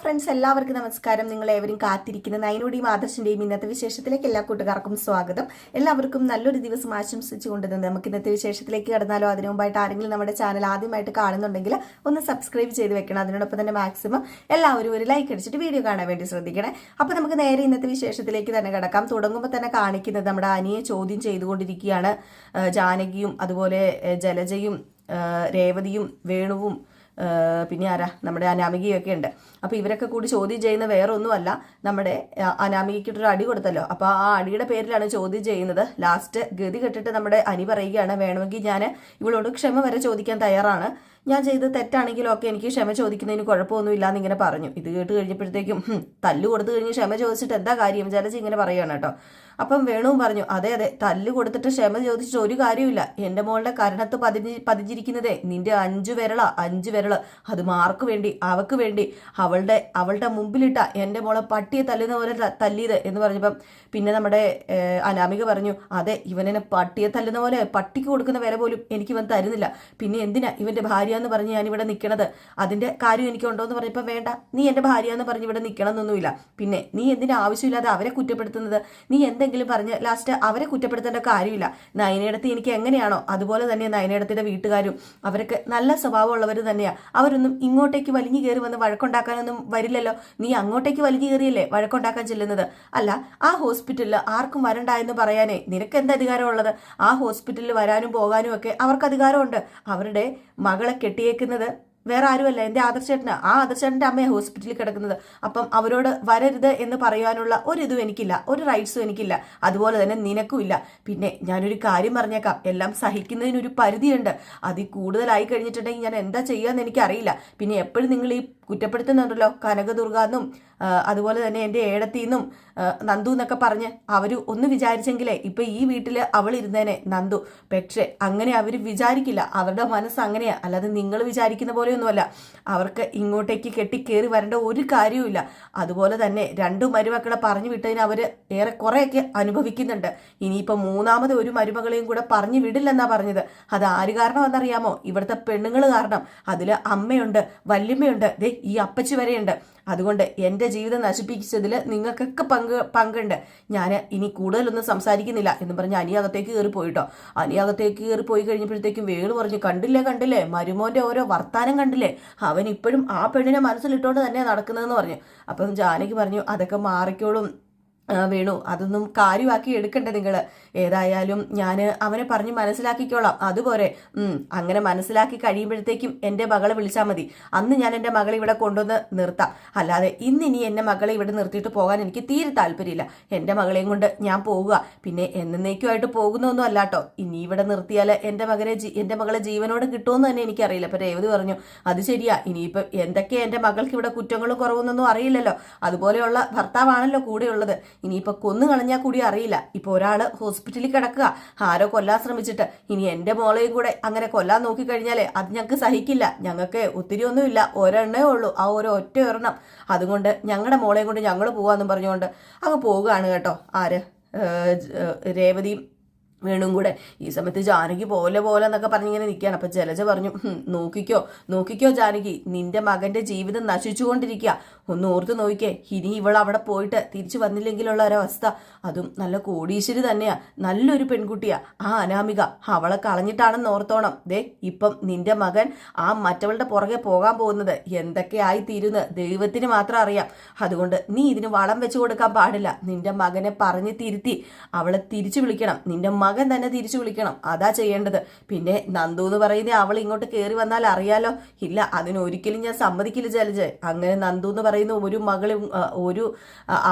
Friends എല്ലാവർക്കും നമസ്കാരം. നിങ്ങൾ ഏവരും കാത്തിരിക്കുന്ന. നയനോടിയും ആദർശിന്റെയും ഇന്നത്തെ വിശേഷത്തിലേക്ക് എല്ലാ കൂട്ടുകാർക്കും സ്വാഗതം. എല്ലാവർക്കും നല്ലൊരു ദിവസം ആശംസിച്ചുകൊണ്ട് തന്നെ നമുക്ക് ഇന്നത്തെ വിശേഷത്തിലേക്ക് കടന്നാലോ? അതിനു മുമ്പായിട്ട് ആരെങ്കിലും നമ്മുടെ ചാനൽ ആദ്യമായിട്ട് കാണുന്നുണ്ടെങ്കിൽ ഒന്ന് സബ്സ്ക്രൈബ് ചെയ്ത് വെക്കണം. അതിനോടൊപ്പം തന്നെ മാക്സിമം എല്ലാവരും ഒരു ലൈക്ക് അടിച്ചിട്ട് വീഡിയോ കാണാൻ വേണ്ടി ശ്രദ്ധിക്കണേ. അപ്പോൾ നമുക്ക് നേരെ ഇന്നത്തെ വിശേഷത്തിലേക്ക് തന്നെ കിടക്കാം. തുടങ്ങുമ്പോൾ തന്നെ കാണിക്കുന്നത് നമ്മുടെ അനിയെ ചോദ്യം ചെയ്തുകൊണ്ടിരിക്കുകയാണ്. ജാനകിയും അതുപോലെ ജലജയും രേവതിയും വേണുവും പിന്നെ ആരാ? നമ്മുടെ അനാമികയൊക്കെ ഉണ്ട്. അപ്പോൾ ഇവരൊക്കെ കൂടി ചോദ്യം ചെയ്യുന്ന വേറെ ഒന്നുമല്ല നമ്മുടെ അനാമികയ്ക്കിട്ടൊരു അടി കൊടുത്തല്ലോ. അപ്പോൾ ആ അടിയുടെ പേരിലാണ് ചോദ്യം ചെയ്യുന്നത്. ലാസ്റ്റ് ഗതി കെട്ടിട്ട് നമ്മുടെ അനി പറയുകയാണ് വേണമെങ്കിൽ ഞാൻ ഇവളോട് ക്ഷമ വരെ ചോദിക്കാൻ തയ്യാറാണ്. ഞാൻ ചെയ്ത് തെറ്റാണെങ്കിലും ഒക്കെ എനിക്ക് ക്ഷമ ചോദിക്കുന്നതിന് കുഴപ്പമൊന്നുമില്ല എന്നിങ്ങനെ പറഞ്ഞു. ഇത് കേട്ട് കഴിഞ്ഞപ്പോഴത്തേക്കും തല്ല് കൊടുത്തു കഴിഞ്ഞ് ക്ഷമ ചോദിച്ചിട്ട് എന്താ കാര്യം? ജലജി ഇങ്ങനെ പറയുകയാണ് കേട്ടോ. അപ്പം വേണുവും പറഞ്ഞു അതെ അതെ തല്ല് കൊടുത്തിട്ട് ക്ഷമ ചോദിച്ചിട്ട് ഒരു കാര്യമില്ല എന്റെ മോളുടെ കരണത്ത് പതിഞ്ഞ് പതിഞ്ഞിരിക്കുന്നതേ നിന്റെ അഞ്ചു വിരള അഞ്ചു വിരൾ. അത് മാർക്ക് വേണ്ടി അവക്ക് വേണ്ടി അവളുടെ അവളുടെ മുമ്പിലിട്ട എന്റെ മോളെ പട്ടിയെ തല്ലുന്ന പോലെ തല്ലിയത് എന്ന് പറഞ്ഞപ്പം പിന്നെ നമ്മുടെ അനാമിക പറഞ്ഞു അതെ ഇവനെ പട്ടിയെ തല്ലുന്ന പോലെ പട്ടിക്ക് കൊടുക്കുന്ന വില പോലും എനിക്ക് ഇവൻ തരുന്നില്ല. പിന്നെ എന്തിനാ ഇവന്റെ ഭാര്യ എന്ന് പറഞ്ഞ് ഞാൻ ഇവിടെ നിൽക്കണത് അതിന്റെ കാര്യം എനിക്കുണ്ടോ എന്ന് പറഞ്ഞപ്പോൾ വേണ്ട. നീ എന്റെ ഭാര്യ എന്ന് പറഞ്ഞ് ഇവിടെ നിൽക്കണമെന്നൊന്നുമില്ല പിന്നെ നീ എന്തിനാ ആവശ്യമില്ലാതെ അവരെ കുറ്റപ്പെടുത്തുന്നത്? നീ എന്തെങ്കിലും പറഞ്ഞ് ലാസ്റ്റ് അവരെ കുറ്റപ്പെടുത്തേണ്ട കാര്യമില്ല. നയനയിടത്ത് എനിക്ക് എങ്ങനെയാണോ അതുപോലെ തന്നെ നയനയിടത്തിന്റെ വീട്ടുകാരും അവരൊക്കെ നല്ല സ്വഭാവമുള്ളവർ തന്നെയാണ് അവരൊന്നും ഇങ്ങോട്ടേക്ക് വലിഞ്ഞു കയറി വന്ന് വഴക്കുണ്ടാക്കാനൊന്നും വരില്ലല്ലോ. നീ അങ്ങോട്ടേക്ക് വലിഞ്ഞു കയറിയല്ലേ വഴക്കുണ്ടാക്കാൻ ചെല്ലുന്നത്? അല്ല ആ ഹോസ്പിറ്റലിൽ ആർക്കും വരണ്ട എന്ന് പറയാനേ നിനക്ക് എന്ത് അധികാരമുള്ളത്? ആ ഹോസ്പിറ്റലിൽ വരാനും പോകാനും ഒക്കെ അവർക്ക് അധികാരമുണ്ട്. അവരുടെ മകളെ കെട്ടിയേക്കുന്നത് വേറെ ആരുമല്ല എന്റെ ആദർശേട്ടന്. ആ ആദർശേട്ടന്റെ അമ്മയെ ഹോസ്പിറ്റലിൽ കിടക്കുന്നത്. അപ്പം അവരോട് വരരുത് എന്ന് പറയാനുള്ള ഒരു ഇതും എനിക്കില്ല ഒരു റൈറ്റ്സും എനിക്കില്ല. അതുപോലെ തന്നെ നിനക്കും ഇല്ല. പിന്നെ ഞാനൊരു കാര്യം പറഞ്ഞേക്കാം. എല്ലാം സഹിക്കുന്നതിനൊരു പരിധിയുണ്ട്. അതിൽ കൂടുതലായി കഴിഞ്ഞിട്ടുണ്ടെങ്കിൽ ഞാൻ എന്താ ചെയ്യാന്ന് എനിക്കറിയില്ല. പിന്നെ എപ്പോഴും നിങ്ങൾ ഈ കുറ്റപ്പെടുത്തുന്നുണ്ടല്ലോ കനകദുർഗ എന്നും അതുപോലെ തന്നെ എന്റെ ഏടത്തി ഏടത്തിന്നും നന്ദു എന്നൊക്കെ പറഞ്ഞ് അവർ ഒന്ന് വിചാരിച്ചെങ്കിലേ ഇപ്പം ഈ വീട്ടിൽ അവൾ ഇരുന്നേനെ നന്ദു. പക്ഷേ അങ്ങനെ അവർ വിചാരിക്കില്ല. അവരുടെ മനസ്സ് അങ്ങനെയാണ് അല്ലാതെ നിങ്ങൾ വിചാരിക്കുന്ന പോലെയൊന്നുമല്ല. അവർക്ക് ഇങ്ങോട്ടേക്ക് കെട്ടി കയറി വരേണ്ട ഒരു കാര്യവുമില്ല. അതുപോലെ തന്നെ രണ്ടു മരുമക്കളെ പറഞ്ഞു വിട്ടതിന് അവർ ഏറെ കുറേയൊക്കെ അനുഭവിക്കുന്നുണ്ട്. ഇനിയിപ്പോൾ മൂന്നാമത് ഒരു മരുമകളെയും കൂടെ പറഞ്ഞു വിടില്ലെന്നാണ് പറഞ്ഞത്. അത് ആര് കാരണം കാരണമെന്നറിയാമോ ഇവിടുത്തെ പെണ്ണുങ്ങൾ കാരണം. അതിൽ അമ്മയുണ്ട് വല്യമ്മയുണ്ട്. ദേ ഈ അപ്പച്ചി വരെയുണ്ട്. അതുകൊണ്ട് എന്റെ ജീവിതം നശിപ്പിച്ചതിൽ നിങ്ങൾക്കൊക്കെ പങ്ക് പങ്കുണ്ട്. ഞാൻ ഇനി കൂടുതലൊന്നും സംസാരിക്കുന്നില്ല എന്ന് പറഞ്ഞ് അനിയാകത്തേക്ക് കയറി പോയിട്ടോ. അനിയാകത്തേക്ക് കയറി പോയി കഴിഞ്ഞപ്പോഴത്തേക്കും വേൾ പറഞ്ഞു കണ്ടില്ലേ കണ്ടില്ലേ മരുമോന്റെ ഓരോ വർത്താനം കണ്ടില്ലേ? അവൻ ഇപ്പോഴും ആ പെണ്ണിനെ മനസ്സിലിട്ടോണ്ട് തന്നെ നടക്കുന്നതെന്ന് പറഞ്ഞു. അപ്പം ജാനകി പറഞ്ഞു അതൊക്കെ മാറിക്കോളും വേണു. അതൊന്നും കാര്യമാക്കി എടുക്കണ്ട നിങ്ങൾ ഏതായാലും ഞാൻ അവനെ പറഞ്ഞ് മനസ്സിലാക്കിക്കോളാം. അതുപോലെ അങ്ങനെ മനസ്സിലാക്കി കഴിയുമ്പോഴത്തേക്കും എന്റെ മകളെ വിളിച്ചാൽ മതി. അന്ന് ഞാൻ എന്റെ മകളെ ഇവിടെ കൊണ്ടുവന്ന് നിർത്താം. അല്ലാതെ ഇന്ന് ഇനി എന്റെ മകളെ ഇവിടെ നിർത്തിയിട്ട് പോകാൻ എനിക്ക് തീരെ താല്പര്യമില്ല. എന്റെ മകളെയും കൊണ്ട് ഞാൻ പോവുക. പിന്നെ എന്നേക്കുമായിട്ട് പോകുന്നൊന്നും അല്ലാട്ടോ. ഇനി ഇവിടെ നിർത്തിയാൽ എന്റെ മകനെ എന്റെ എന്റെ മകളെ ജീവനോട് കിട്ടുമെന്ന് തന്നെ എനിക്കറിയില്ല. അപ്പം രേവതി പറഞ്ഞു അത് ശരിയാ. ഇനിയിപ്പം എന്തൊക്കെ എന്റെ മകൾക്ക് ഇവിടെ കുറ്റങ്ങളും കുറവൊന്നും അറിയില്ലല്ലോ. അതുപോലെയുള്ള ഭർത്താവാണല്ലോ കൂടെയുള്ളത്. ഇനിയിപ്പോൾ കൊന്നു കളഞ്ഞാൽ കൂടി അറിയില്ല. ഇപ്പോൾ ഒരാൾ ഹോസ്പിറ്റലിൽ കിടക്കുക. ആരോ കൊല്ലാൻ ശ്രമിച്ചിട്ട്. ഇനി എന്റെ മോളെയും കൂടെ അങ്ങനെ കൊല്ലാൻ നോക്കിക്കഴിഞ്ഞാൽ അത് ഞങ്ങൾക്ക് സഹിക്കില്ല. ഞങ്ങൾക്ക് ഒത്തിരി ഒന്നുമില്ല. ഒരെണ്ണേ ഉള്ളൂ. ആ ഒരു ഒറ്റ ഒരെണ്ണം. അതുകൊണ്ട് ഞങ്ങളുടെ മോളെയും കൊണ്ട് ഞങ്ങൾ പോവാന്നും പറഞ്ഞുകൊണ്ട് അങ്ങ് പോവുകയാണ് കേട്ടോ. ആര്? രേവതിയും വേണും കൂടെ. ഈ സമയത്ത് ജാനകി പോലെ പോലെ എന്നൊക്കെ പറഞ്ഞിങ്ങനെ നിൽക്കുകയാണ്. അപ്പം ജലജ പറഞ്ഞു നോക്കിക്കോ നോക്കിക്കോ ജാനകി നിന്റെ മകന്റെ ജീവിതം നശിച്ചുകൊണ്ടിരിക്കുക. ഒന്ന് ഓർത്ത് നോക്കിക്കേ ഇനി ഇവൾ അവിടെ പോയിട്ട് തിരിച്ചു വന്നില്ലെങ്കിലുള്ള ഒരവസ്ഥ. അതും നല്ല കോടീശ്വരി തന്നെയാ നല്ലൊരു പെൺകുട്ടിയാ. ആ അനാമിക അവളെ കളഞ്ഞിട്ടാണെന്ന് ഓർത്തോണം. ദേ ഇപ്പം നിന്റെ മകൻ ആ മറ്റവളുടെ പുറകെ പോകാൻ പോകുന്നത് എന്തൊക്കെയായി തീരുന്ന് ദൈവത്തിന് മാത്രം അറിയാം. അതുകൊണ്ട് നീ ഇതിന് വളം വെച്ചു കൊടുക്കാൻ പാടില്ല. നിന്റെ മകനെ പറഞ്ഞു തിരുത്തി അവളെ തിരിച്ചു വിളിക്കണം. നിന്റെ മകൻ തന്നെ തിരിച്ചു വിളിക്കണം. അതാ ചെയ്യേണ്ടത്. പിന്നെ നന്ദു എന്ന് പറയുന്ന അവൾ ഇങ്ങോട്ട് കയറി വന്നാൽ അറിയാലോ. ഇല്ല അതിനൊരിക്കലും ഞാൻ സമ്മതിക്കില്ല ജലജ്. അങ്ങനെ നന്ദു എന്ന് പറയുന്ന ഒരു മകളും ഒരു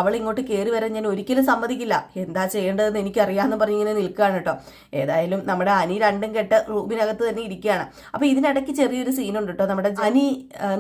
അവൾ ഇങ്ങോട്ട് കയറി വരാൻ ഞാൻ ഒരിക്കലും സമ്മതിക്കില്ല. എന്താ ചെയ്യേണ്ടതെന്ന് എനിക്കറിയാമെന്ന് പറഞ്ഞിങ്ങനെ നിൽക്കുകയാണ് കേട്ടോ. ഏതായാലും നമ്മുടെ അനി രണ്ടും കെട്ട് റൂമിനകത്ത് തന്നെ ഇരിക്കുകയാണ്. അപ്പൊ ഇതിനിടയ്ക്ക് ചെറിയൊരു സീനുണ്ട് കേട്ടോ. നമ്മുടെ അനി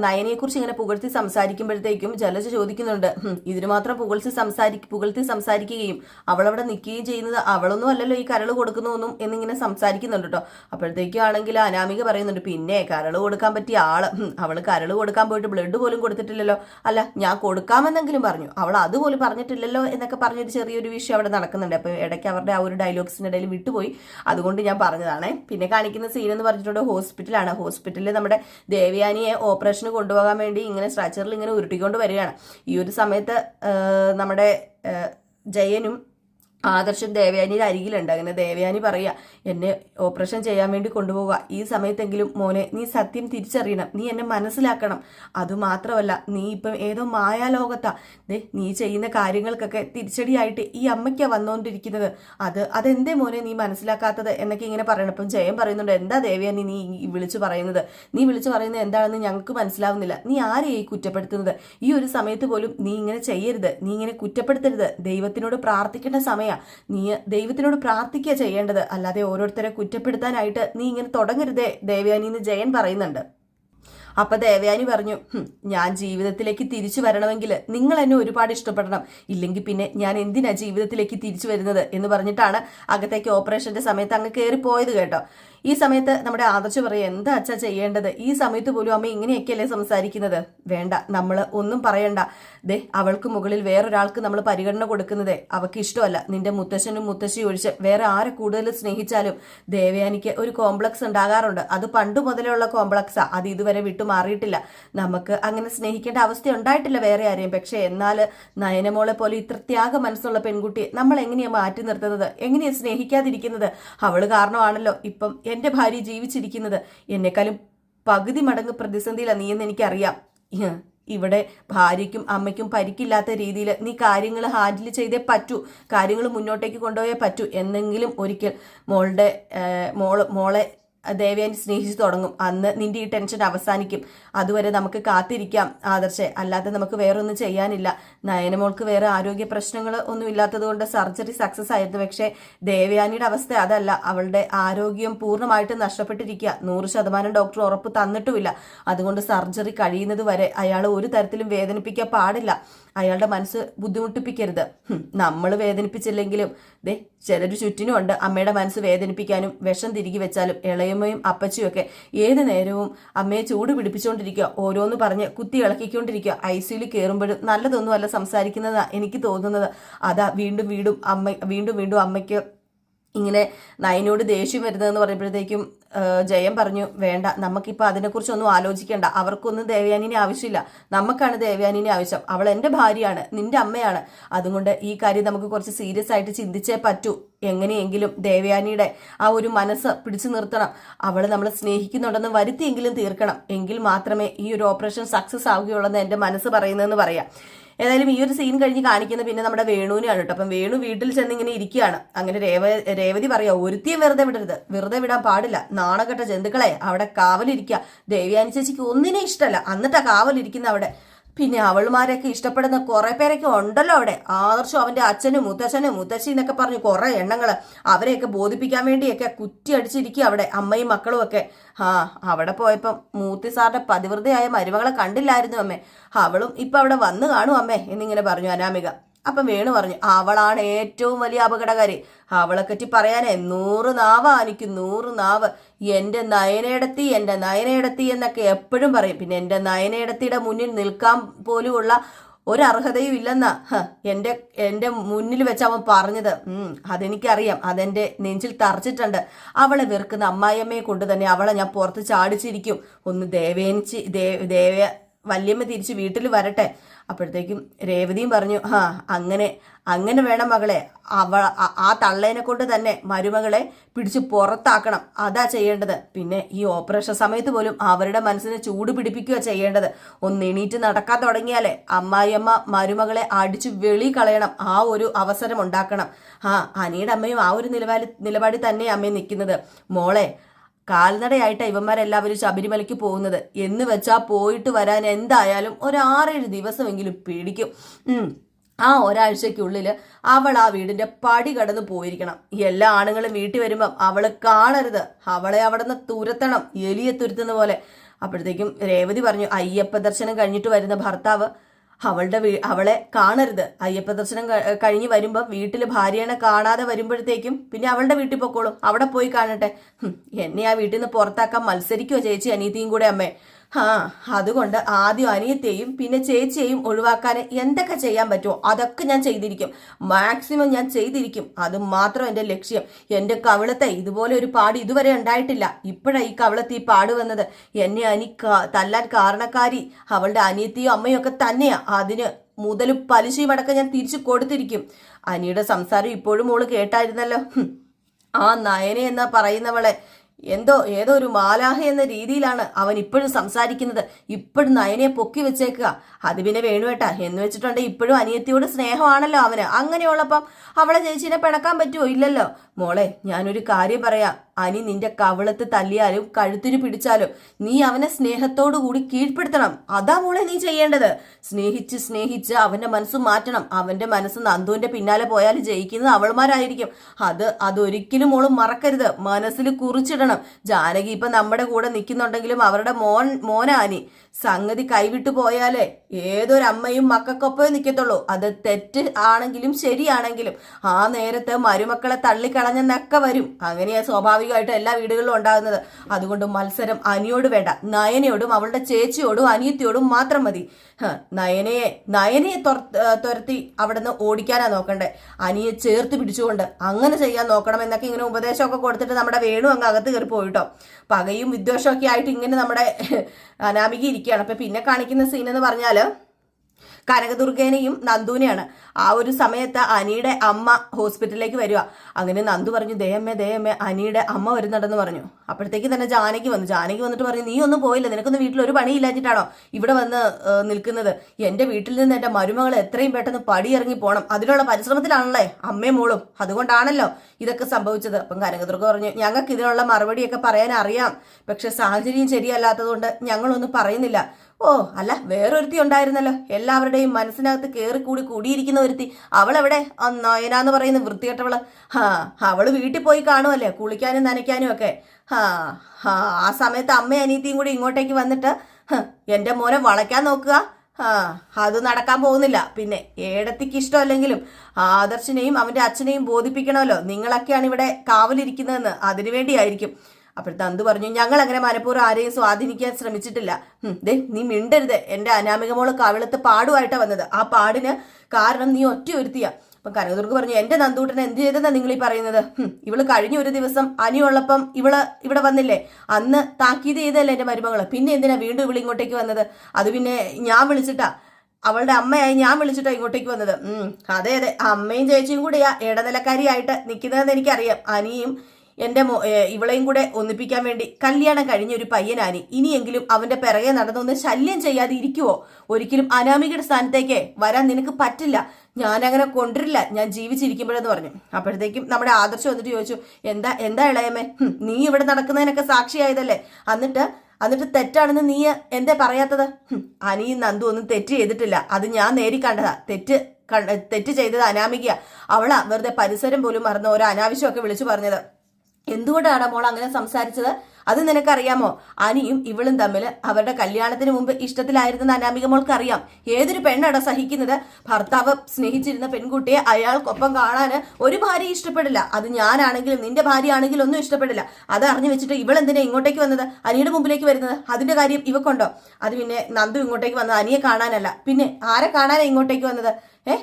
നയനെ കുറിച്ച് ഇങ്ങനെ പുകഴ്ത്തി സംസാരിക്കുമ്പോഴത്തേക്കും ജലജ ചോദിക്കുന്നുണ്ട് "ഹും, ഇതിന് മാത്രം പുകഴ്ത്തി സംസാരി പുകഴ്ത്തി സംസാരിക്കുകയും അവളവിടെ നിൽക്കുകയും ചെയ്യുന്നത് അവളൊന്നും അല്ലല്ലോ ഈ കരണ കരൾ കൊടുക്കുന്നൊന്നും എന്നിങ്ങനെ സംസാരിക്കുന്നുണ്ട് കേട്ടോ അപ്പോഴത്തേക്കും ആണെങ്കിൽ അനാമിക പറയുന്നുണ്ട് പിന്നെ കരൾ കൊടുക്കാൻ പറ്റിയ ആൾ. അവൾ കരൾ കൊടുക്കാൻ പോയിട്ട് ബ്ലഡ് പോലും കൊടുത്തിട്ടില്ലല്ലോ. അല്ല ഞാൻ കൊടുക്കാമെന്നെങ്കിലും പറഞ്ഞു. അവൾ അതുപോലും പറഞ്ഞിട്ടില്ലല്ലോ എന്നൊക്കെ പറഞ്ഞൊരു ചെറിയൊരു വിഷയം അവിടെ നടക്കുന്നുണ്ട്. അപ്പോൾ ഇടയ്ക്ക് അവരുടെ ആ ഒരു ഡയലോഗ്സിന്റെ ഇടയിൽ വിട്ടുപോയി. അതുകൊണ്ട് ഞാൻ പറഞ്ഞതാണ്. പിന്നെ കാണിക്കുന്ന സീൻ എന്ന് പറഞ്ഞിട്ടുണ്ട് ഹോസ്പിറ്റലാണ് ഹോസ്പിറ്റലിൽ നമ്മുടെ ദേവയാനിയെ ഓപ്പറേഷന് കൊണ്ടുപോകാൻ വേണ്ടി ഇങ്ങനെ സ്ട്രച്ചറിൽ ഇങ്ങനെ ഉരുട്ടിക്കൊണ്ട് വരികയാണ്. ഈ ഒരു സമയത്ത് നമ്മുടെ ജയനും ആദർശം ദേവയാനിയുടെ അരികിലുണ്ട്. അങ്ങനെ ദേവയാനി പറയുക എന്നെ ഓപ്പറേഷൻ ചെയ്യാൻ വേണ്ടി കൊണ്ടുപോവുക. ഈ സമയത്തെങ്കിലും മോനെ നീ സത്യം തിരിച്ചറിയണം. നീ എന്നെ മനസ്സിലാക്കണം. അതുമാത്രമല്ല നീ ഇപ്പം ഏതോ മായാലോകത്താ. ദേ നീ ചെയ്യുന്ന കാര്യങ്ങൾക്കൊക്കെ തിരിച്ചടിയായിട്ട് ഈ അമ്മയ്ക്കാ വന്നുകൊണ്ടിരിക്കുന്നത് അത് അതെന്തേ മോനെ നീ മനസ്സിലാക്കാത്തത്? എന്നൊക്കെ ഇങ്ങനെ പറയണം. അപ്പം ജയം പറയുന്നുണ്ട് എന്താ ദേവയാനി നീ വിളിച്ചു പറയുന്നത്? നീ വിളിച്ചു പറയുന്നത് എന്താണെന്ന് ഞങ്ങൾക്ക് മനസ്സിലാവുന്നില്ല. നീ ആരെയായി കുറ്റപ്പെടുത്തുന്നത്? ഈ ഒരു സമയത്ത് പോലും നീ ഇങ്ങനെ ചെയ്യരുത്. നീ ഇങ്ങനെ കുറ്റപ്പെടുത്തരുത്. ദൈവത്തിനോട് പ്രാർത്ഥിക്കേണ്ട സമയ. നീ ദൈവത്തിനോട് പ്രാർത്ഥിക്കുക ചെയ്യേണ്ടത്. അല്ലാതെ ഓരോരുത്തരെ കുറ്റപ്പെടുത്താനായിട്ട് നീ ഇങ്ങനെ തുടങ്ങരുതേ ദേവയാനി എന്ന് ജയൻ പറയുന്നുണ്ട്. അപ്പൊ ദേവയാനി പറഞ്ഞു ഞാൻ ജീവിതത്തിലേക്ക് തിരിച്ചു വരണമെങ്കിൽ നിങ്ങൾ എന്നെ ഒരുപാട് ഇഷ്ടപ്പെടണം. ഇല്ലെങ്കിൽ പിന്നെ ഞാൻ എന്തിനാ ജീവിതത്തിലേക്ക് തിരിച്ചു വരുന്നത്? എന്ന് പറഞ്ഞിട്ടാണ് അകത്തേക്ക് ഓപ്പറേഷന്റെ സമയത്ത് അങ്ങ് കയറി പോയത് കേട്ടോ. ഈ സമയത്ത് നമ്മുടെ ആദർശ് പറയുക എന്താ അച്ഛ ചെയ്യേണ്ടത്? ഈ സമയത്ത് പോലും അമ്മ ഇങ്ങനെയൊക്കെയല്ലേ സംസാരിക്കുന്നത്? വേണ്ട നമ്മൾ ഒന്നും പറയണ്ട. ദേ അവൾക്ക് മുകളിൽ വേറൊരാൾക്ക് നമ്മൾ പരിഗണന കൊടുക്കുന്നതേ അവൾക്ക് ഇഷ്ടമല്ല. നിന്റെ മുത്തശ്ശനും മുത്തശ്ശിയും ഒഴിച്ച് വേറെ ആരെ കൂടുതൽ സ്നേഹിച്ചാലും ദേവയാനിക്ക് ഒരു കോംപ്ലക്സ് ഉണ്ടാകാറുണ്ട്. അത് പണ്ട് മുതലേ ഉള്ള കോംപ്ലക്സാ. അത് ഇതുവരെ വിട്ടു മാറിയിട്ടില്ല. നമുക്ക് അങ്ങനെ സ്നേഹിക്കേണ്ട അവസ്ഥ ഉണ്ടായിട്ടില്ല വേറെ ആരെയും. പക്ഷെ എന്നാൽ നയനമോളെ പോലെ ഇത്ര ത്യാഗ മനസ്സുള്ള പെൺകുട്ടിയെ നമ്മൾ എങ്ങനെയാ മാറ്റി നിർത്തുന്നത്? എങ്ങനെയാണ് സ്നേഹിക്കാതിരിക്കുന്നത്? അവൾ കാരണമാണല്ലോ. ഇപ്പം എന്റെ ഭാര്യ ജീവിച്ചിരിക്കുന്നത്. എന്നെക്കാളും പകുതി മടങ്ങ് പ്രതിസന്ധിയിലാണ് നീയെന്ന് എനിക്കറിയാം. ഇവിടെ ഭാര്യയ്ക്കും അമ്മയ്ക്കും പരിക്കില്ലാത്ത രീതിയിൽ നീ കാര്യങ്ങൾ ഹാൻഡിൽ ചെയ്തേ പറ്റൂ. കാര്യങ്ങൾ മുന്നോട്ടേക്ക് കൊണ്ടുപോയേ പറ്റൂ. എന്നെങ്കിലും ഒരിക്കൽ മോളുടെ മോൾ മോളെ ദേവയാനി സ്നേഹിച്ചു തുടങ്ങും. അന്ന് നിന്റെ ഈ ടെൻഷൻ അവസാനിക്കും. അതുവരെ നമുക്ക് കാത്തിരിക്കാം ആദർശെ. അല്ലാതെ നമുക്ക് വേറെ ഒന്നും ചെയ്യാനില്ല. നയനമോൾക്ക് വേറെ ആരോഗ്യ പ്രശ്നങ്ങൾ ഒന്നും ഇല്ലാത്തത് കൊണ്ട് സർജറി സക്സസ് ആയിരുന്നു. പക്ഷേ ദേവയാനിയുടെ അവസ്ഥ അതല്ല. അവളുടെ ആരോഗ്യം പൂർണമായിട്ടും നഷ്ടപ്പെട്ടിരിക്കുക. നൂറ് ശതമാനം ഡോക്ടർ ഉറപ്പ് തന്നിട്ടുമില്ല. അതുകൊണ്ട് സർജറി കഴിയുന്നത് വരെ അയാൾ ഒരു തരത്തിലും വേദനിപ്പിക്കാൻ പാടില്ല. അയാളുടെ മനസ്സ് ബുദ്ധിമുട്ടിപ്പിക്കരുത്. നമ്മൾ വേദനിപ്പിച്ചില്ലെങ്കിലും ദേ ചിലർ ചുറ്റിനും ഉണ്ട് അമ്മയുടെ മനസ്സ് വേദനിപ്പിക്കാനും വിഷം തിരികെ വെച്ചാലും ഇളയമ്മയും അപ്പച്ചിയും ഒക്കെ ഏത് നേരവും അമ്മയെ ചൂട് പിടിപ്പിച്ചുകൊണ്ടിരിക്കുക ഓരോന്ന് പറഞ്ഞ് കുത്തി ഇളക്കിക്കൊണ്ടിരിക്കുക. ഐ സിയിൽ കയറുമ്പോഴും നല്ലതൊന്നുമല്ല സംസാരിക്കുന്നതാ എനിക്ക് തോന്നുന്നത്. അതാ വീണ്ടും വീണ്ടും അമ്മ വീണ്ടും വീണ്ടും അമ്മയ്ക്ക് ഇങ്ങനെ നയനോട് ദേഷ്യം വരുന്നതെന്ന് പറയുമ്പോഴത്തേക്കും ജയം പറഞ്ഞു വേണ്ട നമുക്കിപ്പോൾ അതിനെക്കുറിച്ചൊന്നും ആലോചിക്കേണ്ട. അവർക്കൊന്നും ദേവയാനിനെ ആവശ്യമില്ല. നമുക്കാണ് ദേവയാനിനെ ആവശ്യം. അവൾ എന്റെ ഭാര്യയാണ് നിന്റെ അമ്മയാണ്. അതുകൊണ്ട് ഈ കാര്യം നമുക്ക് കുറച്ച് സീരിയസ് ആയിട്ട് ചിന്തിച്ചേ പറ്റൂ. എങ്ങനെയെങ്കിലും ദേവയാനിയുടെ ആ ഒരു മനസ്സ് പിടിച്ചു നിർത്തണം. അവൾ നമ്മൾ സ്നേഹിക്കുന്നുണ്ടെന്ന് വരുത്തിയെങ്കിലും തീർക്കണം. എങ്കിൽ മാത്രമേ ഈ ഒരു ഓപ്പറേഷൻ സക്സസ് ആവുകയുള്ളെന്ന് എന്റെ മനസ്സ് പറയുന്നതെന്ന് പറയാം. ഏതായാലും ഈ ഒരു സീൻ കഴിഞ്ഞ് കാണിക്കുന്ന പിന്നെ നമ്മുടെ വേണുവിനെയാണ് കേട്ടോ. അപ്പം വേണു വീട്ടിൽ ചെന്ന് ഇങ്ങനെ ഇരിക്കുകയാണ്. അങ്ങനെ രേവ രേവതി പറയാ ഒരുത്തിയും വെറുതെ വിടരുത്. വെറുതെ വിടാൻ പാടില്ല. നാണകെട്ട ജന്തുക്കളെ അവിടെ കാവലിരിക്കുക. ദേവി ചേച്ചിക്ക് ഒന്നിനെ ഇഷ്ടമല്ല എന്നിട്ടാ കാവലിരിക്കുന്ന അവിടെ. പിന്നെ അവളുമാരെയൊക്കെ ഇഷ്ടപ്പെടുന്ന കുറെ പേരൊക്കെ ഉണ്ടല്ലോ അവിടെ. ആദർശം അവന്റെ അച്ഛനും മുത്തച്ഛനും മുത്തശ്ശി എന്നൊക്കെ പറഞ്ഞു കുറെ എണ്ണങ്ങൾ. അവരെയൊക്കെ ബോധിപ്പിക്കാൻ വേണ്ടിയൊക്കെ കുറ്റി അടിച്ചിരിക്കുക അവിടെ അമ്മയും മക്കളും ഒക്കെ. ആ അവിടെ പോയപ്പം മൂത്തി സാറിന്റെ പതിവൃതയായ മരുമകളെ കണ്ടില്ലായിരുന്നു അമ്മേ. അവളും ഇപ്പൊ അവിടെ വന്നു കാണും അമ്മേ എന്നിങ്ങനെ പറഞ്ഞു അനാമിക. അപ്പം വേണു പറഞ്ഞു അവളാണ് ഏറ്റവും വലിയ അപകടകാരി. അവളെ പറ്റി പറയാനേ നൂറ് നാവ് എനിക്ക് നൂറ് നാവ്. എന്റെ നയനേടത്തി എന്റെ നയനേടത്തി എന്നൊക്കെ എപ്പോഴും പറയും. പിന്നെ എന്റെ നയനേടത്തിയുടെ മുന്നിൽ നിൽക്കാൻ പോലുമുള്ള ഒരർഹതയും ഇല്ലെന്നാ എന്റെ എന്റെ മുന്നിൽ വെച്ച് അവൻ പറഞ്ഞത്. അതെനിക്കറിയാം. അതെന്റെ നെഞ്ചിൽ തറച്ചിട്ടുണ്ട്. അവളെ വെറുക്കുന്ന അമ്മായിയമ്മയെ കൊണ്ട് തന്നെ അവളെ ഞാൻ പുറത്ത് ചാടിച്ചിരിക്കും. ഒന്ന് ദേവേനിച്ച് ദേവ ദേവ വല്യമ്മ തിരിച്ച് വീട്ടിൽ വരട്ടെ. അപ്പോഴത്തേക്കും രേവതിയും പറഞ്ഞു ആ അങ്ങനെ അങ്ങനെ വേണം മകളെ. അവ ആ- തള്ളേനെ കൊണ്ട് തന്നെ മരുമകളെ പിടിച്ച് പുറത്താക്കണം. അതാ ചെയ്യേണ്ടത്. പിന്നെ ഈ ഓപ്പറേഷൻ സമയത്ത് പോലും അവരുടെ മനസ്സിനെ ചൂട് പിടിപ്പിക്കുക ചെയ്യേണ്ടത്. ഒന്ന് എണീറ്റ് നടക്കാൻ തുടങ്ങിയാലേ അമ്മായിയമ്മ മരുമകളെ അടിച്ചു വെളി കളയണം. ആ ഒരു അവസരം ഉണ്ടാക്കണം. ആ അനിയുടെ അമ്മയും ആ ഒരു നിലപാടി നിലപാടിൽ തന്നെ അമ്മയും നിൽക്കുന്നത്. മോളെ കാൽനടയായിട്ട് ഇവന്മാരെല്ലാവരും ശബരിമലയ്ക്ക് പോകുന്നത്. എന്ന് വെച്ചാൽ പോയിട്ട് വരാൻ എന്തായാലും ഒരു ആറേഴ് ദിവസമെങ്കിലും പിടിക്കും. ആ ഒരാഴ്ചയ്ക്കുള്ളിൽ അവൾ ആ വീടിന്റെ പടി കടന്ന് പോയിരിക്കണം. എല്ലാ ആണുങ്ങളും വീട്ടിൽ വരുമ്പം അവൾ കാണരുത്. അവളെ അവിടെ നിന്ന് തുരത്തണം. എലിയെ തുരുത്തുന്ന പോലെ. അപ്പോഴത്തേക്കും രേവതി പറഞ്ഞു അയ്യപ്പ ദർശനം കഴിഞ്ഞിട്ട് വരുന്ന ഭർത്താവ് അവളുടെ വീ അവളെ കാണരുത്. അയ്യപ്പ ദർശനം കഴിഞ്ഞ് വരുമ്പോൾ വീട്ടിൽ ഭാര്യനെ കാണാതെ വരുമ്പോഴത്തേക്കും പിന്നെ അവളുടെ വീട്ടിൽ പൊക്കോളും. അവിടെ പോയി കാണട്ടെ. എന്നെ ആ വീട്ടിൽ നിന്ന് പുറത്താക്കാൻ മത്സരിക്കുമോ ചേച്ചി അനീതിയും കൂടെ അമ്മേ? ആ അതുകൊണ്ട് ആദ്യം അനിയത്തെയും പിന്നെ ചേച്ചിയെയും ഒഴിവാക്കാൻ എന്തൊക്കെ ചെയ്യാൻ പറ്റുമോ അതൊക്കെ ഞാൻ ചെയ്തിരിക്കും. മാക്സിമം ഞാൻ ചെയ്തിരിക്കും. അത് മാത്രം എന്റെ ലക്ഷ്യം. എന്റെ കവിളത്തെ ഇതുപോലെ ഒരു പാട് ഇതുവരെ ഉണ്ടായിട്ടില്ല. ഇപ്പോഴാണ് ഈ കവിളത്ത് പാട് വന്നത്. എന്നെ അനി തല്ലാൻ കാരണക്കാരി. അവളുടെ അനിയത്തിയും അമ്മയും ഒക്കെ തന്നെയാണ് അതിന് മുതൽ പലിശയും അടക്കം ഞാൻ തിരിച്ചു കൊടുത്തിരിക്കും. അനിയുടെ സംസാരം ഇപ്പോഴും മോൾ കേട്ടായിരുന്നല്ലോ. ആ നയനെ എന്ന് പറയുന്നവളെ. എന്തോ ഏതോ ഒരു മാലാഹ എന്ന രീതിയിലാണ് അവൻ ഇപ്പോഴും സംസാരിക്കുന്നത്. ഇപ്പോഴും നയനെ പൊക്കി വെച്ചേക്കുക. അത് പിന്നെ വേണുവേട്ടാ എന്ന് വെച്ചിട്ടുണ്ട് ഇപ്പോഴും അനിയത്തിയോട് സ്നേഹമാണല്ലോ അവന്. അങ്ങനെയുള്ളപ്പം അവളെ ചേച്ചീനെ പിണക്കാൻ പറ്റുമോ ഇല്ലല്ലോ. മോളെ ഞാനൊരു കാര്യം പറയാം. അനി നിന്റെ കവിളത്ത് തല്ലിയാലും കഴുത്തിന് പിടിച്ചാലും നീ അവനെ സ്നേഹത്തോടു കൂടി കീഴ്പ്പെടുത്തണം. അതാ മോളെ നീ ചെയ്യേണ്ടത്. സ്നേഹിച്ച് സ്നേഹിച്ച് അവന്റെ മനസ്സ് മാറ്റണം. അവന്റെ മനസ്സ് നന്ദുവിന്റെ പിന്നാലെ പോയാൽ ജയിക്കുന്നത് അവൾമാരായിരിക്കും. അത് അതൊരിക്കലും മോൾ മറക്കരുത്. മനസ്സിൽ കുറിച്ചിടണം. ജാനകി ഇപ്പൊ നമ്മുടെ കൂടെ നിൽക്കുന്നുണ്ടെങ്കിലും അവരുടെ മോൻ മോനാനി സംഗതി കൈവിട്ടു പോയാലേ ഏതൊരമ്മയും മക്കൾക്കൊപ്പമേ നിൽക്കത്തുള്ളൂ അത് തെറ്റ് ആണെങ്കിലും ശരിയാണെങ്കിലും. ആ നേരത്ത് മരുമക്കളെ തള്ളിക്കളഞ്ഞെന്നൊക്കെ വരും. അങ്ങനെയാണ് സ്വാഭാവികമായിട്ട് എല്ലാ വീടുകളിലും ഉണ്ടാകുന്നത്. അതുകൊണ്ട് മത്സരം അനിയോട് വേണ്ട. നയനയോടും അവളുടെ ചേച്ചിയോടും അനിയത്തിയോടും മാത്രം മതി. നയനയെ നയനയെ തുരത്തി അവിടെ നിന്ന് ഓടിക്കാനാ നോക്കണ്ടേ. അനിയെ ചേർത്ത് പിടിച്ചുകൊണ്ട് അങ്ങനെ ചെയ്യാൻ നോക്കണം എന്നൊക്കെ ഇങ്ങനെ ഉപദേശമൊക്കെ കൊടുത്തിട്ട് നമ്മുടെ വേണു അങ്ങ് അകത്ത് കയറി പോയിട്ടോ. പകയും വിദ്വേഷമൊക്കെ ആയിട്ട് ഇങ്ങനെ നമ്മുടെ അനാമിക ഇരിക്കുകയാണ്. അപ്പൊ പിന്നെ കാണിക്കുന്ന സീൻ എന്ന് പറഞ്ഞാൽ കനകദുർഗേനെയും നന്ദുവിനെയാണ്. ആ ഒരു സമയത്ത് അനിയുടെ അമ്മ ഹോസ്പിറ്റലിലേക്ക് വരിക. അങ്ങനെ നന്ദു പറഞ്ഞു ദയമ്മ ദയമ്മ അനിയുടെ അമ്മ വരുന്നുണ്ടെന്ന് പറഞ്ഞു. അപ്പോഴത്തേക്ക് തന്നെ ജാനകി വന്നു. ജാനകി വന്നിട്ട് പറഞ്ഞു നീ ഒന്നും പോയില്ല. നിനക്കൊന്നും വീട്ടിൽ ഒരു പണിയില്ലാഞ്ഞിട്ടാണോ ഇവിടെ വന്ന് നിൽക്കുന്നത്? എന്റെ വീട്ടിൽ നിന്ന് എന്റെ മരുമകൾ എത്രയും പെട്ടെന്ന് പടിയിറങ്ങി പോകണം അതിനുള്ള പരിശ്രമത്തിലാണല്ലേ? അമ്മയും മോളും. അതുകൊണ്ടാണല്ലോ ഇതൊക്കെ സംഭവിച്ചത്. അപ്പം കനകദുർഗ പറഞ്ഞു ഞങ്ങൾക്ക് ഇതിനുള്ള മറുപടിയൊക്കെ പറയാൻ അറിയാം പക്ഷെ സാഹചര്യം ശരിയല്ലാത്തതുകൊണ്ട് ഞങ്ങളൊന്നും പറയുന്നില്ല. ഓ അല്ല വേറൊരുത്തി ഉണ്ടായിരുന്നല്ലോ. എല്ലാവരുടെയും മനസ്സിനകത്ത് കയറി കൂടി കൂടിയിരിക്കുന്ന ഒരുത്തി. അവളെവിടെ? നയന എന്ന് പറയുന്ന വൃത്തികെട്ടവൾ. ഹാ അവൾ വീട്ടിൽ പോയി കാണുമല്ലേ കുളിക്കാനും നനയ്ക്കാനും ഒക്കെ. ഹാ ഹാ ആ സമയത്ത് അമ്മയും അനിയത്തിയും കൂടി ഇങ്ങോട്ടേക്ക് വന്നിട്ട് എന്റെ മോനെ വളയ്ക്കാൻ നോക്കുക. ആ അത് നടക്കാൻ പോകുന്നില്ല. പിന്നെ ഏടത്തിക്ക് ഇഷ്ടമല്ലെങ്കിലും ആദർശിനെയും അവന്റെ അച്ഛനെയും ബോധിപ്പിക്കണമല്ലോ. നിങ്ങളൊക്കെയാണ് ഇവിടെ കാവലിരിക്കുന്നതെന്ന് അതിനു വേണ്ടിയായിരിക്കും തന്തു പറഞ്ഞു ഞങ്ങൾ അങ്ങനെ മനഃപൂർവം ആരെയും സ്വാധീനിക്കാൻ ശ്രമിച്ചിട്ടില്ല. ദേ നീ മിണ്ടരുത്. എന്റെ അനാമിക മോൾ കവിളത്ത് പാടുമായിട്ടാ വന്നത്. ആ പാടിന് കാരണം നീ ഒറ്റ ഒരുത്തിയാ അപ്പൊ കനകദുർഗ് പറഞ്ഞു എന്റെ നന്ദൂട്ടനെ എന്ത് ചെയ്തെന്നാ നിങ്ങൾ ഈ പറയുന്നത്? ഇവൾ കഴിഞ്ഞ ഒരു ദിവസം അനിയുള്ളപ്പം ഇവൾ ഇവിടെ വന്നില്ലേ? അന്ന് താക്കീത് ചെയ്തല്ലേ എന്റെ മരുമകൾ? പിന്നെ എന്തിനാ വീണ്ടും ഇവൾ ഇങ്ങോട്ടേക്ക് വന്നത്? അത് പിന്നെ ഞാൻ വിളിച്ചിട്ടാ. അവളുടെ അമ്മയായി ഞാൻ വിളിച്ചിട്ടാ ഇങ്ങോട്ടേക്ക് വന്നത്. അതെ അതെ. അമ്മയും ചേച്ചിയും കൂടിയാ ഇടനിലക്കാരിയായിട്ട് നിൽക്കുന്നതെന്ന് എനിക്കറിയാം. അനിയും എന്റെ മോ ഇവളെയും കൂടെ ഒന്നിപ്പിക്കാൻ വേണ്ടി കല്യാണം കഴിഞ്ഞ ഒരു പയ്യനാനി ഇനിയെങ്കിലും അവന്റെ പിറകെ നടന്നൊന്ന് ശല്യം ചെയ്യാതെ ഇരിക്കുവോ? ഒരിക്കലും അനാമികയുടെ സ്ഥാനത്തേക്ക് വരാൻ നിനക്ക് പറ്റില്ല. ഞാൻ അങ്ങനെ കൊണ്ടിരില്ല ഞാൻ ജീവിച്ചിരിക്കുമ്പോഴെന്ന് പറഞ്ഞു. അപ്പോഴത്തേക്കും നമ്മുടെ ആദർശം വന്നിട്ട് ചോദിച്ചു എന്താ എന്താ ഇളയമേ നീ ഇവിടെ നടക്കുന്നതിനൊക്കെ സാക്ഷിയായതല്ലേ? എന്നിട്ട് എന്നിട്ട് തെറ്റാണെന്ന് നീ എന്തേ പറയാത്തത്? അനിയും നന്ദു ഒന്നും തെറ്റ് ചെയ്തിട്ടില്ല. അത് ഞാൻ നേരി കണ്ടതാ. തെറ്റ് തെറ്റ് ചെയ്തത് അനാമികയാ. അവളാ വെറുതെ പരിസരം പോലും മറന്ന് ഓരോ അനാവശ്യമൊക്കെ വിളിച്ചു പറഞ്ഞത്. എന്തുകൊണ്ടാണ് മോൾ അങ്ങനെ സംസാരിച്ചത്? അത് നിനക്കറിയാമോ? അനിയും ഇവളും തമ്മിൽ അവരുടെ കല്യാണത്തിന് മുമ്പ് ഇഷ്ടത്തിലായിരുന്ന അനാമിക മോൾക്ക് അറിയാം. ഏതൊരു പെണ്ണട സഹിക്കുന്നത്? ഭർത്താവ് സ്നേഹിച്ചിരുന്ന പെൺകുട്ടിയെ അയാൾക്കൊപ്പം കാണാൻ ഒരു ഭാര്യ ഇഷ്ടപ്പെടില്ല. അത് ഞാനാണെങ്കിലും നിന്റെ ഭാര്യ ആണെങ്കിലും ഒന്നും ഇഷ്ടപ്പെടില്ല. അത് അറിഞ്ഞു വെച്ചിട്ട് ഇവൾ എന്തിനാ ഇങ്ങോട്ടേക്ക് വന്നത്? അനിയുടെ മുമ്പിലേക്ക് വരുന്നത്? അതിന്റെ കാര്യം ഇവക്കുണ്ടോ? അത് പിന്നെ നന്ദു ഇങ്ങോട്ടേക്ക് വന്നത് അനിയെ കാണാനല്ല. പിന്നെ ആരെ കാണാനാണ് ഇങ്ങോട്ടേക്ക് വന്നത്? ഏ?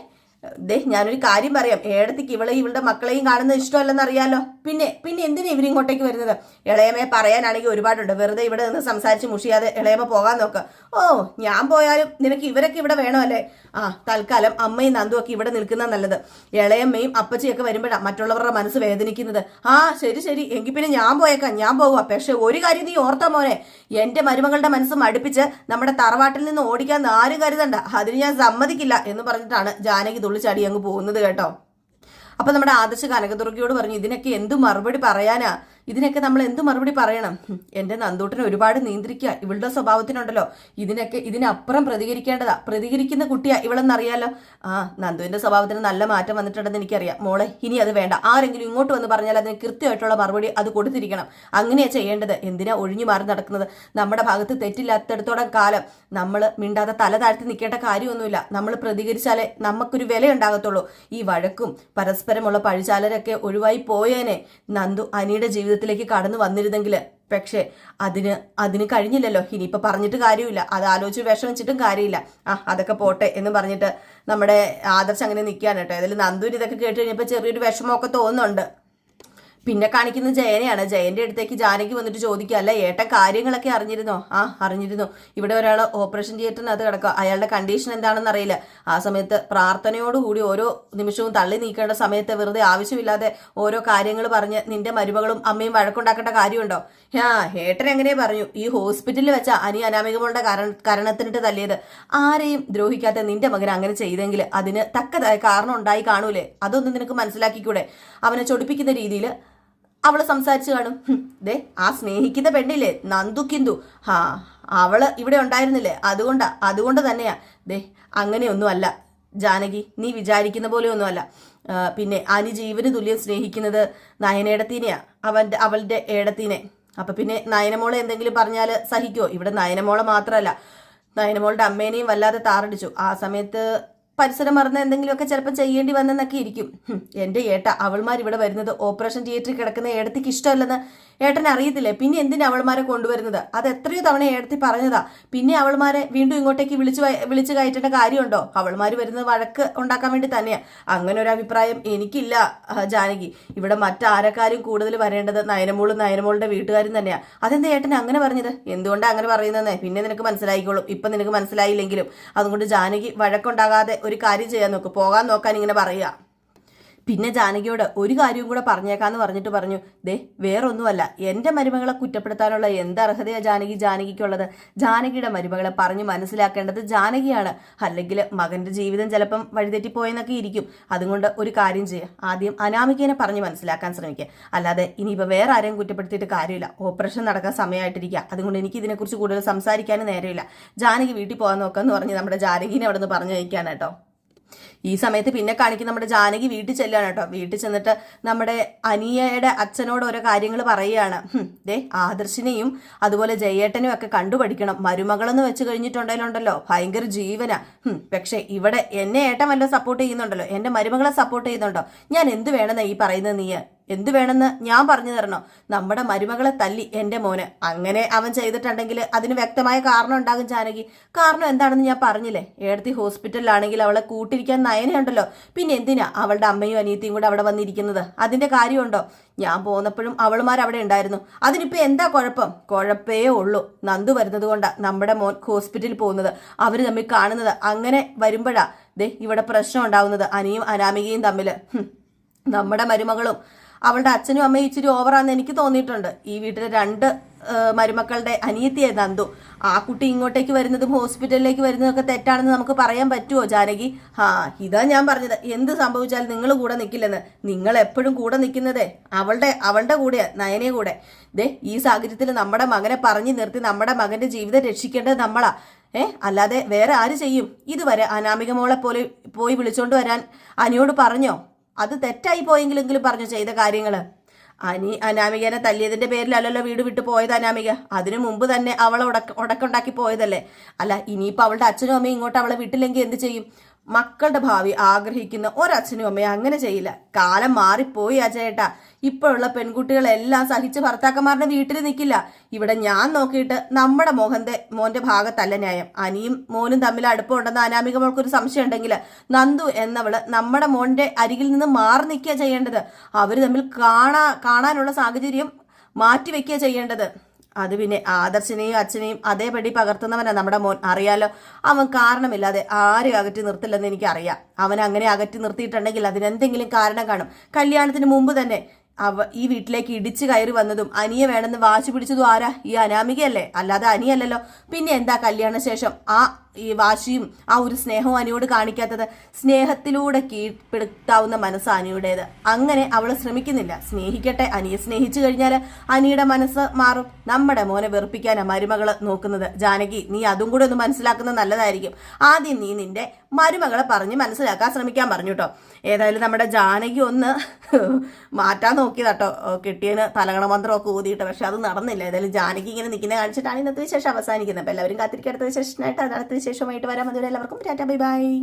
ദേ ഞാനൊരു കാര്യം പറയാം. ഏടത്തേക്ക് ഇവളെ ഇവളുടെ മക്കളെയും കാണുന്നത് ഇഷ്ടമല്ലെന്ന് അറിയാലോ? പിന്നെ പിന്നെ എന്തിനാ ഇവരിങ്ങോട്ടേക്ക് വരുന്നത്? ഇളയമ്മയെ പറയാനാണെങ്കിൽ ഒരുപാടുണ്ട്. വെറുതെ ഇവിടെ നിന്ന് സംസാരിച്ച് മുഷിയാതെ ഇളയമ്മ പോകാൻ നോക്ക്. ഓ ഞാൻ പോയാലും നിനക്ക് ഇവരൊക്കെ ഇവിടെ വേണമല്ലേ? ആ തൽക്കാലം അമ്മയും നന്ദും ഒക്കെ ഇവിടെ നിൽക്കുന്ന നല്ലത്. ഇളയമ്മയും അപ്പച്ചിയൊക്കെ വരുമ്പോഴാണ് മറ്റുള്ളവരുടെ മനസ്സ് വേദനിക്കുന്നത്. ആ ശരി ശരി. എങ്കിൽ പിന്നെ ഞാൻ പോയേക്കാം. ഞാൻ പോകുക പക്ഷെ ഒരു കാര്യം നീ ഓർത്ത മോനെ. എന്റെ മരുമകളുടെ മനസ്സ് മടുപ്പിച്ച് നമ്മുടെ തറവാട്ടിൽ നിന്ന് ഓടിക്കാൻ ആരും കരുതണ്ട. അതിന് ഞാൻ സമ്മതിക്കില്ല എന്ന് പറഞ്ഞിട്ടാണ് ജാനകി തുള്ളിച്ചാടി അങ്ങ് പോകുന്നത് കേട്ടോ. അപ്പൊ നമ്മുടെ ആദർശ കനകദുർഗയോട് പറഞ്ഞു ഇതിനൊക്കെ എന്ത് മറുപടി പറയാനാ? ഇതിനൊക്കെ നമ്മൾ എന്ത് മറുപടി പറയണം? എന്റെ നന്ദൂട്ടനെ ഒരുപാട് നിയന്ത്രിക്കുക. ഇവളുടെ സ്വഭാവത്തിനുണ്ടല്ലോ. ഇതിനൊക്കെ ഇതിനപ്പുറം പ്രതികരിക്കേണ്ടതാ. പ്രതികരിക്കുന്ന കുട്ടിയാ ഇവളെന്നറിയാലോ? ആ നന്ദുവിന്റെ സ്വഭാവത്തിന് നല്ല മാറ്റം വന്നിട്ടുണ്ടെന്ന് എനിക്കറിയാം. മോളെ ഇനി അത് വേണ്ട. ആരെങ്കിലും ഇങ്ങോട്ട് വന്ന് പറഞ്ഞാൽ അതിന് കൃത്യമായിട്ടുള്ള മറുപടി അത് കൊടുത്തിരിക്കണം. അങ്ങനെയാ ചെയ്യേണ്ടത്. എന്തിനാ ഒഴിഞ്ഞു മാറി നടക്കുന്നത്? നമ്മുടെ ഭാഗത്ത് തെറ്റില്ലാത്തടത്തോളം കാലം നമ്മൾ മിണ്ടാതെ തല താഴ്ത്തി നിൽക്കേണ്ട കാര്യമൊന്നുമില്ല. നമ്മൾ പ്രതികരിച്ചാലേ നമുക്കൊരു വില ഉണ്ടാകത്തുള്ളൂ ഈ വഴക്കും പരസ്പരമുള്ള പഴിചാലരൊക്കെ ഒഴിവായി പോയേനെ. നന്ദു അനിയുടെ ജീവിതത്തിലേക്ക് കടന്നു വന്നിരുന്നെങ്കിൽ പക്ഷേ അതിന് അതിന് കഴിഞ്ഞില്ലല്ലോ. ഇനിയിപ്പോൾ പറഞ്ഞിട്ട് കാര്യമില്ല. അത് ആലോചിച്ച് വിഷമിച്ചിട്ടും കാര്യമില്ല. ആ അതൊക്കെ പോട്ടെ എന്ന് പറഞ്ഞിട്ട് നമ്മുടെ ആദർശ് അങ്ങനെ നിൽക്കുകയാണ് കേട്ടോ. ഏതായാലും നന്ദൂരി ഇതൊക്കെ കേട്ട് കഴിഞ്ഞപ്പോൾ ചെറിയൊരു വിഷമമൊക്കെ തോന്നുന്നുണ്ട്. പിന്നെ കാണിക്കുന്ന ജയനെയാണ്. ജയന്റെ അടുത്തേക്ക് ജാനകി വന്നിട്ട് ചോദിക്കുക അല്ല ഏട്ടൻ കാര്യങ്ങളൊക്കെ അറിഞ്ഞിരുന്നോ? ആ അറിഞ്ഞിരുന്നു. ഇവിടെ ഒരാൾ ഓപ്പറേഷൻ തിയേറ്ററിനകത്ത് കിടക്കുക. അയാളുടെ കണ്ടീഷൻ എന്താണെന്ന് അറിയില്ല. ആ സമയത്ത് പ്രാർത്ഥനയോടുകൂടി ഓരോ നിമിഷവും തള്ളി നീക്കേണ്ട സമയത്ത് വെറുതെ ആവശ്യമില്ലാതെ ഓരോ കാര്യങ്ങൾ പറഞ്ഞ് നിന്റെ മരുമകളും അമ്മയും വഴക്കുണ്ടാക്കേണ്ട കാര്യമുണ്ടോ? ആ ഏട്ടൻ എങ്ങനെ പറഞ്ഞു? ഈ ഹോസ്പിറ്റലിൽ വെച്ച അനി അനാമികമോളുടെ കര കരണത്തിനിട്ട് തല്ലിയത്. ആരെയും ദ്രോഹിക്കാത്ത നിന്റെ മകൻ അങ്ങനെ ചെയ്തെങ്കിൽ അതിന് തക്കതായ കാരണം ഉണ്ടായി കാണൂലേ? അതൊന്നും നിനക്ക് മനസ്സിലാക്കിക്കൂടെ? അവനെ ചൊടിപ്പിക്കുന്ന രീതിയിൽ അവൾ സംസാരിച്ചു കാണും. ദേ ആ സ്നേഹിക്കുന്ന പെണ്ണില്ലേ നന്ദു കിന്ദു ഹാ അവൾ ഇവിടെ ഉണ്ടായിരുന്നില്ലേ? അതുകൊണ്ടാ അതുകൊണ്ട് തന്നെയാ. ദേ അങ്ങനെയൊന്നുമല്ല. ജാനകി നീ വിചാരിക്കുന്ന പോലെ ഒന്നുമല്ല ആ, പിന്നെ അനി ജീവന് തുല്യം സ്നേഹിക്കുന്നത് നയനേടത്തീനെയാ. അവന്റെ അവളുടെ ഏടത്തീനെ. അപ്പൊ പിന്നെ നയനമോളെ എന്തെങ്കിലും പറഞ്ഞാൽ സഹിക്കോ ഇവിടെ നയനമോളെ മാത്രമല്ല നയനമോളുടെ അമ്മേനെയും വല്ലാതെ താറടിച്ചു. ആ സമയത്ത് പരിസരം മറന്ന് എന്തെങ്കിലുമൊക്കെ ചിലപ്പോൾ ചെയ്യേണ്ടി വന്നെന്നൊക്കെ ഇരിക്കും. എന്റെ ഏട്ട അവൾമാർ ഇവിടെ വരുന്നത് ഓപ്പറേഷൻ തിയേറ്ററിൽ കിടക്കുന്ന ഏടത്തിക്ക് ഇഷ്ടമല്ലെന്ന് ഏട്ടൻ അറിയത്തില്ലേ? പിന്നെ എന്തിനാ അവൾമാരെ കൊണ്ടുവരുന്നത്? അത് എത്രയോ തവണ ഏടത്തി പറഞ്ഞതാ. പിന്നെ അവൾമാരെ വീണ്ടും ഇങ്ങോട്ടേക്ക് വിളിച്ചു വിളിച്ചു കയറ്റേണ്ട കാര്യമുണ്ടോ? അവൾമാർ വരുന്നത് വഴക്ക് ഉണ്ടാക്കാൻ വേണ്ടി തന്നെയാ. അങ്ങനെ ഒരു അഭിപ്രായം എനിക്കില്ല ജാനകി. ഇവിടെ മറ്റാരെക്കാരും കൂടുതൽ വരേണ്ടത് നയനമോളും നയനമോളുടെ വീട്ടുകാരും തന്നെയാ. അതെന്താ ഏട്ടൻ അങ്ങനെ പറഞ്ഞത്? എന്തുകൊണ്ടാണ് അങ്ങനെ പറയുന്നത് പിന്നെ നിനക്ക് മനസ്സിലായിക്കോളും. ഇപ്പൊ നിനക്ക് മനസ്സിലായില്ലെങ്കിലും. അതുകൊണ്ട് ജാനകി വഴക്കുണ്ടാകാതെ കാര്യം ചെയ്യാൻ നോക്ക്. പോകാൻ നോക്കാൻ ഇങ്ങനെ പറയുക. പിന്നെ ജാനകിയോട് ഒരു കാര്യവും കൂടെ പറഞ്ഞേക്കാന്ന് പറഞ്ഞിട്ട് പറഞ്ഞു ദേ വേറൊന്നുമല്ല. എന്റെ മരുമകളെ കുറ്റപ്പെടുത്താനുള്ള എന്ത് അർഹതയാണ് ജാനകി ജാനകിക്കുള്ളത്? ജാനകിയുടെ മരുമകളെ പറഞ്ഞു മനസ്സിലാക്കേണ്ടത് ജാനകിയാണ്. അല്ലെങ്കിൽ മകന്റെ ജീവിതം ചിലപ്പം വഴിതെറ്റിപ്പോയെന്നൊക്കെ ഇരിക്കും. അതുകൊണ്ട് ഒരു കാര്യം ചെയ്യുക ആദ്യം അനാമികേനെ പറഞ്ഞു മനസ്സിലാക്കാൻ ശ്രമിക്കുക അല്ലാതെ ഇനിയിപ്പോൾ വേറെ ആരെയും കുറ്റപ്പെടുത്തിയിട്ട് കാര്യമില്ല. ഓപ്പറേഷൻ നടക്കാൻ സമയമായിട്ടിരിക്കുക അതുകൊണ്ട് എനിക്ക് ഇതിനെക്കുറിച്ച് കൂടുതൽ സംസാരിക്കാനും നേരമില്ല. ജാനകി വീട്ടിൽ പോകാൻ നോക്കാമെന്ന് പറഞ്ഞ് നമ്മുടെ ജാനകിനെ അവിടെ നിന്ന് പറഞ്ഞു അയക്കാണ് കേട്ടോ ഈ സമയത്ത് പിന്നെ കാണിക്കും നമ്മുടെ ജാനകി വീട്ടിൽ ചെല്ലാണ് കേട്ടോ. വീട്ടിൽ ചെന്നിട്ട് നമ്മുടെ അനിയയുടെ അച്ഛനോട് ഓരോ കാര്യങ്ങൾ പറയുകയാണ്. ദേ ആദർശിനെയും അതുപോലെ ജയേട്ടനും ഒക്കെ കണ്ടുപഠിക്കണം മരുമകളെന്ന് വെച്ച് കഴിഞ്ഞിട്ടുണ്ടെങ്കിലുണ്ടല്ലോ ഭയങ്കര ജീവന. പക്ഷെ ഇവിടെ എന്നെ ഏട്ടൻ വല്ല സപ്പോർട്ട് ചെയ്യുന്നുണ്ടല്ലോ? എന്റെ മരുമകളെ സപ്പോർട്ട് ചെയ്യുന്നുണ്ടോ? ഞാൻ എന്ത് വേണമെന്നാ ഈ പറയുന്നത് നീ എന്ത് വേണമെന്ന് ഞാൻ പറഞ്ഞു തരണോ. നമ്മുടെ മരുമകളെ തല്ലി എന്റെ മോന്. അങ്ങനെ അവൻ ചെയ്തിട്ടുണ്ടെങ്കിൽ അതിന് വ്യക്തമായ കാരണം ഉണ്ടാകും ജാനകി. കാരണം എന്താണെന്ന് ഞാൻ പറഞ്ഞില്ലേ? ഏടത്തി ഹോസ്പിറ്റലിലാണെങ്കിൽ അവളെ കൂട്ടിരിക്കാൻ നയനയുണ്ടല്ലോ. പിന്നെ എന്തിനാ അവളുടെ അമ്മയും അനിയത്തിയും കൂടെ അവിടെ വന്നിരിക്കുന്നത്? അതിന്റെ കാര്യമുണ്ടോ? ഞാൻ പോന്നപ്പോഴും അവളുമാർ അവിടെ ഉണ്ടായിരുന്നു. അതിനിപ്പോ എന്താ കുഴപ്പം? കുഴപ്പേ ഉള്ളൂ. നന്ദു വരുന്നത് കൊണ്ടാ നമ്മുടെ മോൻ ഹോസ്പിറ്റലിൽ പോകുന്നത്. അവർ തമ്മിൽ കാണുന്നത് അങ്ങനെ വരുമ്പോഴാ. ദേ ഇവിടെ പ്രശ്നം ഉണ്ടാവുന്നത് അനിയും അനാമികയും തമ്മിൽ നമ്മുടെ മരുമകളും അവളുടെ അച്ഛനും അമ്മയും ഇച്ചിരി ഓവറാന്ന് എനിക്ക് തോന്നിയിട്ടുണ്ട്. ഈ വീട്ടിലെ രണ്ട് മരുമക്കളുടെ അനിയത്തിയെ നന്ദു. ആ കുട്ടി ഇങ്ങോട്ടേക്ക് വരുന്നതും ഹോസ്പിറ്റലിലേക്ക് വരുന്നതൊക്കെ തെറ്റാണെന്ന് നമുക്ക് പറയാൻ പറ്റുമോ ജാനകി? ആ ഇതാ ഞാൻ പറഞ്ഞത്. എന്ത് സംഭവിച്ചാലും നിങ്ങൾ കൂടെ നിൽക്കില്ലെന്ന് നിങ്ങൾ എപ്പോഴും കൂടെ നിൽക്കുന്നതേ അവളുടെ അവളുടെ കൂടെയാ നയനെ കൂടെ. ദേ ഈ സാഹചര്യത്തിൽ നമ്മുടെ മകനെ പറഞ്ഞു നിർത്തി നമ്മുടെ മകന്റെ ജീവിതം രക്ഷിക്കേണ്ടത് നമ്മളാ. ഏ അല്ലാതെ വേറെ ആര് ചെയ്യും? ഇതുവരെ അനാമിക മോളെ പോലെ പോയി വിളിച്ചോണ്ട് വരാൻ അനിയോട് പറഞ്ഞോ? അത് തെറ്റായി പോയെങ്കിലെങ്കിലും പറഞ്ഞു ചെയ്ത കാര്യങ്ങൾ അനി അനാമികനെ തല്ലിയതിന്റെ പേരിലല്ലല്ലോ വീട് വിട്ടു പോയത് അനാമിക. അതിനു മുമ്പ് തന്നെ അവളെ ഉടക്ക ഉടക്കുണ്ടാക്കി പോയതല്ലേ? അല്ല ഇനിയിപ്പോൾ അവളുടെ അച്ഛനും അമ്മയും ഇങ്ങോട്ട് അവളെ വിട്ടില്ലെങ്കിൽ എന്ത് ചെയ്യും? മക്കളുടെ ഭാവി ആഗ്രഹിക്കുന്ന ഒരച്ഛനും അമ്മയും അങ്ങനെ ചെയ്യില്ല. കാലം മാറിപ്പോയി അജയേട്ടാ. ഇപ്പോഴുള്ള പെൺകുട്ടികളെല്ലാം സഹിച്ച് ഭർത്താക്കന്മാരുടെ വീട്ടിൽ നിൽക്കില്ല. ഇവിടെ ഞാൻ നോക്കിയിട്ട് നമ്മുടെ മോഹന്റെ മോന്റെ ഭാഗത്തല്ല ന്യായം. അനിയും മോനും തമ്മിൽ അടുപ്പമുണ്ടെന്ന് അനാമിക മോൾക്കൊരു സംശയം ഉണ്ടെങ്കിൽ നന്ദു എന്നവൾ നമ്മുടെ മോന്റെ അരികിൽ നിന്ന് മാറി നിൽക്കുക ചെയ്യേണ്ടത്. അവർ തമ്മിൽ കാണാ കാണാനുള്ള സാഹചര്യം മാറ്റിവെക്കുക ചെയ്യേണ്ടത്. അത് പിന്നെ ആദർശിനെയും അച്ഛനെയും അതേപടി പകർത്തുന്നവനാണ് നമ്മുടെ മോൻ. അറിയാലോ അവൻ കാരണമില്ലാതെ ആരെയും അകറ്റി നിർത്തില്ലെന്ന് എനിക്കറിയാം. അവൻ അങ്ങനെ അകറ്റി നിർത്തിയിട്ടുണ്ടെങ്കിൽ അതിനെന്തെങ്കിലും കാരണം കാണും. കല്യാണത്തിന് മുമ്പ് തന്നെ അവ ഈ വീട്ടിലേക്ക് ഇടിച്ചു കയറി വന്നതും അനിയെ വേണമെന്ന് വാശി പിടിച്ചതും ആരാ? ഈ അനാമികയല്ലേ? അല്ലാതെ അനിയല്ലല്ലോ. പിന്നെ എന്താ കല്യാണ ശേഷം ആ ഈ വാശിയും ആ ഒരു സ്നേഹവും അനിയോട് കാണിക്കാത്തത് സ്നേഹത്തിലൂടെ കീഴ്പ്പെടുത്താവുന്ന മനസ്സ് അനിയുടേത്. അങ്ങനെ അവൾ ശ്രമിക്കുന്നില്ല. സ്നേഹിക്കട്ടെ അനിയെ സ്നേഹിച്ചു കഴിഞ്ഞാൽ അനിയുടെ മനസ്സ് മാറും. നമ്മുടെ മോനെ വെറുപ്പിക്കാനാ മരുമകൾ നോക്കുന്നത്. ജാനകി നീ അതും കൂടെ ഒന്ന് മനസ്സിലാക്കുന്നത് നല്ലതായിരിക്കും. ആദ്യം നീ നിന്റെ മരുമകളെ പറഞ്ഞ് മനസ്സിലാക്കാൻ ശ്രമിക്കാൻ പറഞ്ഞു കേട്ടോ ഏതായാലും നമ്മുടെ ജാനകി ഒന്ന് മാറ്റാൻ നോക്കിയതാട്ടോ കിട്ടിയതിന് തലകണ മന്ത്രമൊക്കെ ഊതിയിട്ട്. പക്ഷെ അത് നടന്നില്ല. ഏതായാലും ജാനകി ഇങ്ങനെ നിൽക്കുന്ന കാണിച്ചിട്ടാണ് ഇന്നത്തെ വിശേഷം അവസാനിക്കുന്നത്. അപ്പം എല്ലാവരും കാത്തിരിക്കടുത്ത അടുത്ത വിശേഷമായിട്ട് അടുത്ത വിശേഷമായിട്ട് വരാം. അതുവരെ എല്ലാവർക്കും ടാറ്റ ബൈ ബൈ.